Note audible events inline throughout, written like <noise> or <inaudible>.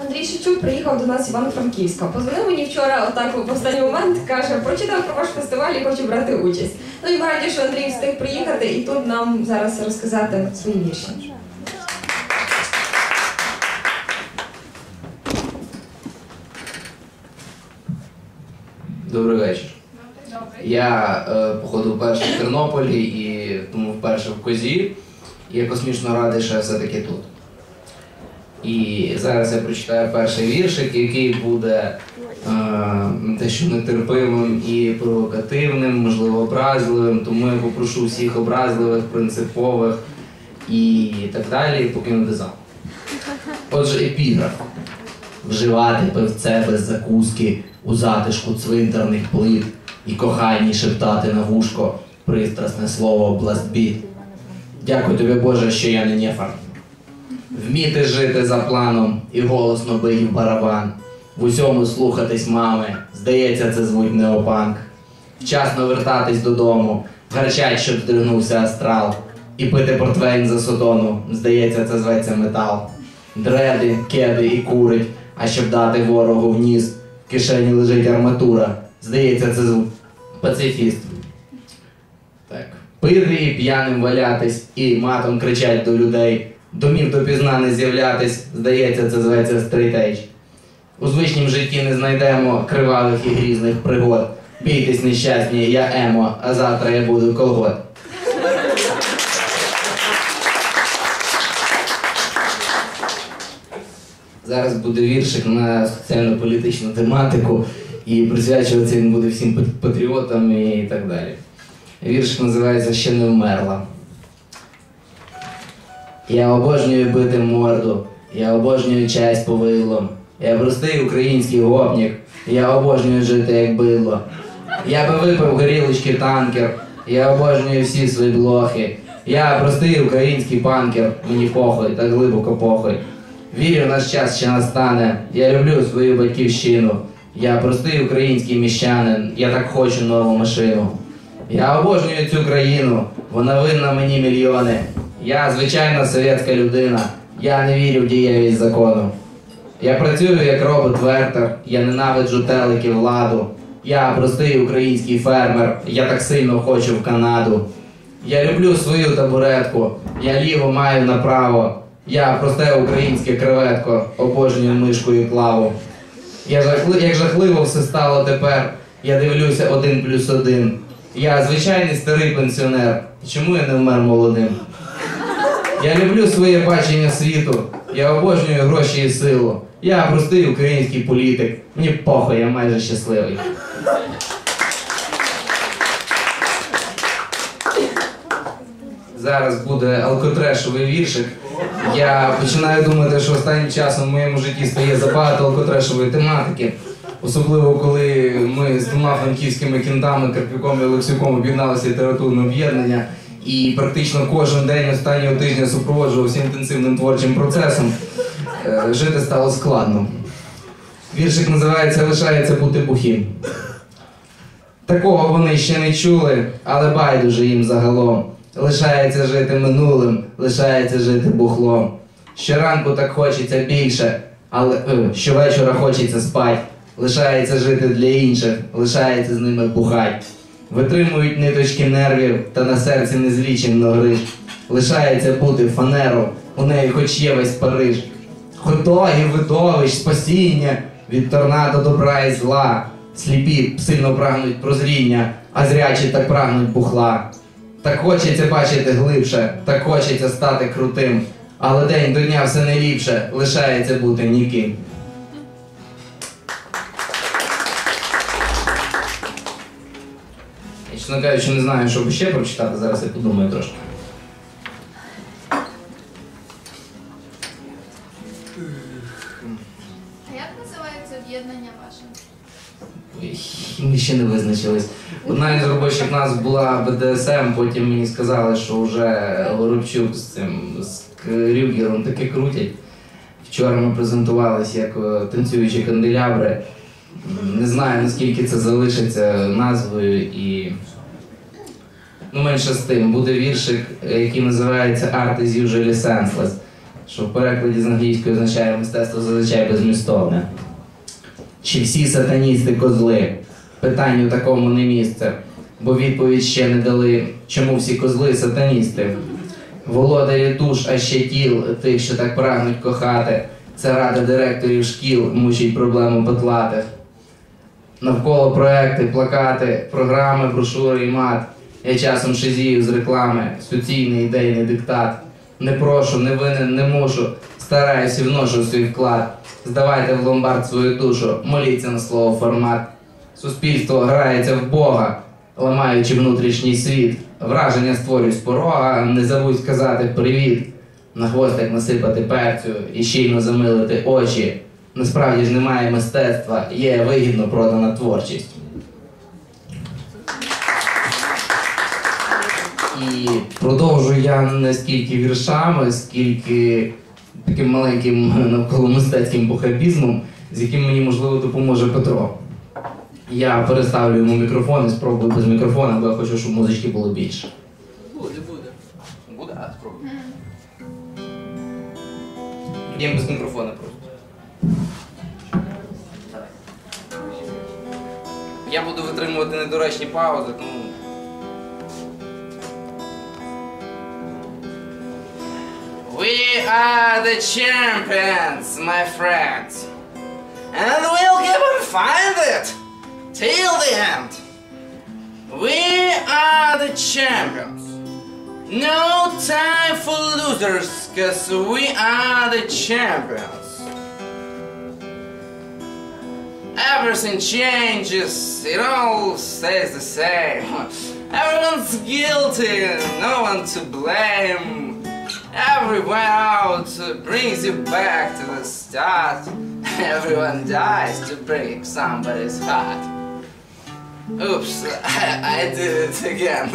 Андрій Шевчук приїхав до нас з Івано-Франківська. Позвонив мені вчора, отак в останній момент, каже, прочитав про ваш фестиваль і хочу брати участь. Ну і ми раді, що Андрій встиг приїхати і тут нам зараз розказати свої вірші. Добрий вечір. Я е, походу вперше в Тернополі і тому вперше в Козі. І я космічно радий, що я все-таки тут. І зараз я прочитаю перший віршик, який буде е, дещо нетерпимим і провокативним, можливо, образливим. Тому я попрошу всіх образливих, принципових і так далі покинути зал. Отже, епіграф. Вживати пивце без закуски у затишку цвинтарних плит і коханні шептати на вушко пристрасне слово бластбіт. Дякую тобі, Боже, що я не нефар. Вміти жити за планом і голосно бить в барабан. В усьому слухатись мами, здається, це звуть неопанк. Вчасно вертатись додому, гарчать, щоб здригнувся астрал. І пити портвейн за содону, здається, це зветься метал. Дреди, кеди і курить, а щоб дати ворогу в ніс, в кишені лежить арматура. Здається, це звук пацифіст. Так. Пити і п'яним валятись, і матом кричать до людей. Домів допізна не з'являтись, здається, це зветься стрітейдж. У звичнім житті не знайдемо кривавих і грізних пригод. Бійтесь нещасні, я емо, а завтра я буду колгот. Зараз буде віршик на соціально-політичну тематику, і присвячуватися він буде всім патріотам і так далі. Віршик називається Ще не вмерла. Я обожнюю бити морду, я обожнюю честь повидлом. Я простий український гопнік, я обожнюю жити як бидло. Я би випив горілочки танкер, я обожнюю всі свої блохи. Я простий український панкер, мені похуй, так глибоко похуй. Вірю, наш час ще настане. Я люблю свою батьківщину. Я простий український міщанин, я так хочу нову машину. Я обожнюю цю країну, вона винна мені мільйони. Я звичайна совєтська людина, я не вірю в дієвість закону. Я працюю як робот Вертер, я ненавиджу телеки владу. Я простий український фермер, я так сильно хочу в Канаду. Я люблю свою табуретку, я ліво маю направо. Я просте українське креветко, обожнюю мишку і клаву. Я жахли... Як жахливо все стало тепер, я дивлюся один плюс один. Я звичайний старий пенсіонер. Чому я не вмер молодим? Я люблю своє бачення світу. Я обожнюю гроші і силу. Я простий український політик. Мені похуй, я майже щасливий. Зараз буде алкотрешовий віршик. Я починаю думати, що останнім часом в моєму житті стає забагато алкотрешової тематики. Особливо коли ми з двома франківськими кінтами, Карпюком і Олексюком об'єдналися літературне об'єднання. І практично кожен день останнього тижня супроводжувався інтенсивним творчим процесом. Е, Жити стало складно. Віршик називається Лишається бути бухим. Такого вони ще не чули, але байдуже їм загалом. Лишається жити минулим, лишається жити бухлом. Щоранку так хочеться більше, але е, щовечора хочеться спать. Лишається жити для інших, лишається з ними бухать. Витримують ниточки нервів та на серці незліченно гриж. Лишається бути фанером, у неї хоч є весь Париж. Ходогів, видовищ, спасіння від торнадо добра і зла. Сліпі сильно прагнуть прозріння, а зрячі так прагнуть бухла. Так хочеться бачити глибше, так хочеться стати крутим. Але день до дня все не ліпше, лишається бути ніким. Чесно кажучи, не знаю, що би ще прочитати, зараз я подумаю трошки. А як називається об'єднання ваше? Ми ще не визначились. Одна із робочих назв була БДСМ, потім мені сказали, що вже Горобчук з цим з Крюгером таке крутять. Вчора ми презентувалися як е, танцюючі канделябри. Не знаю, наскільки це залишиться назвою і. Ну, менше з тим, буде віршик, який називається Art is usually senseless. що в перекладі з англійської означає мистецтво зазвичай безмістовне. Чи всі сатаністи козли? Питанню такому не місце, бо відповідь ще не дали, чому всі козли сатаністи. Володарі душ, а ще тіл, тих, що так прагнуть кохати. Це рада директорів шкіл мучить проблему петлатих. Навколо проекти, плакати, програми, брошури і мат. Я часом шизію з реклами, суцільний ідейний диктат. Не прошу, не винен, не мушу. Стараюсь і вношу свій вклад. Здавайте в ломбард свою душу, моліться на слово формат. Суспільство грається в Бога, ламаючи внутрішній світ. Враження створюють з порога, не забудь сказати привіт. На хвостик насипати перцю і щільно замилити очі. Насправді ж немає мистецтва, є вигідно продана творчість. І продовжую я не стільки віршами, скільки таким маленьким навколо мистецьким бухабізмом, з яким мені можливо допоможе Петро. Я переставлю йому мікрофон і спробую без мікрофона, бо я хочу, щоб музички було більше. Буде, буде. Буде, а спробуй. Я без мікрофона просто. Я буду витримувати недоречні паузи, тому. We are the champions, my friends. And we'll give and find it till the end. We are the champions. No time for losers, cause we are the champions. Everything changes, it all stays the same. <laughs> Everyone's guilty, no one to blame. Everywhere out brings you back to the start. <laughs> Everyone dies to break somebody's heart. Oops, I, <laughs> I did it again.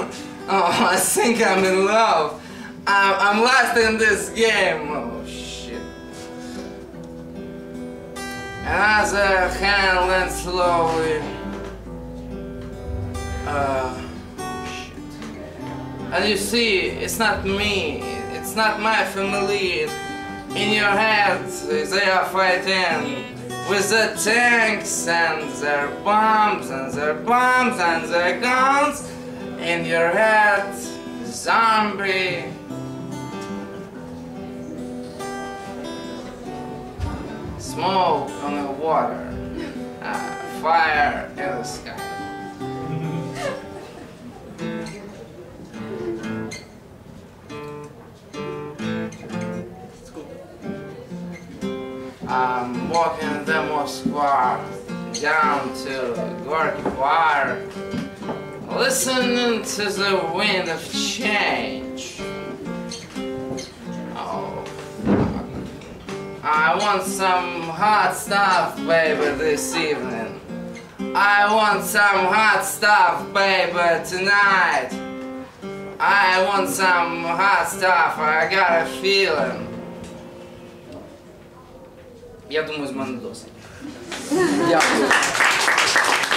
Oh, I think I'm in love. I'm, I'm lost in this game. Another hand went slowly. Uh. And you see, it's not me. It's not my family. In your head, they are fighting with the tanks and their bombs and their bombs and their guns. In your head, zombie. Smoke on the water, uh, fire in the sky. I'm walking the Moskva down to Gorky Bar, listening to the wind of change. I want some hot stuff, baby, this evening. I want some hot stuff, baby, tonight. I want some hot stuff, I got a feeling. Я думаю, з мене досить. <laughs>Дякую.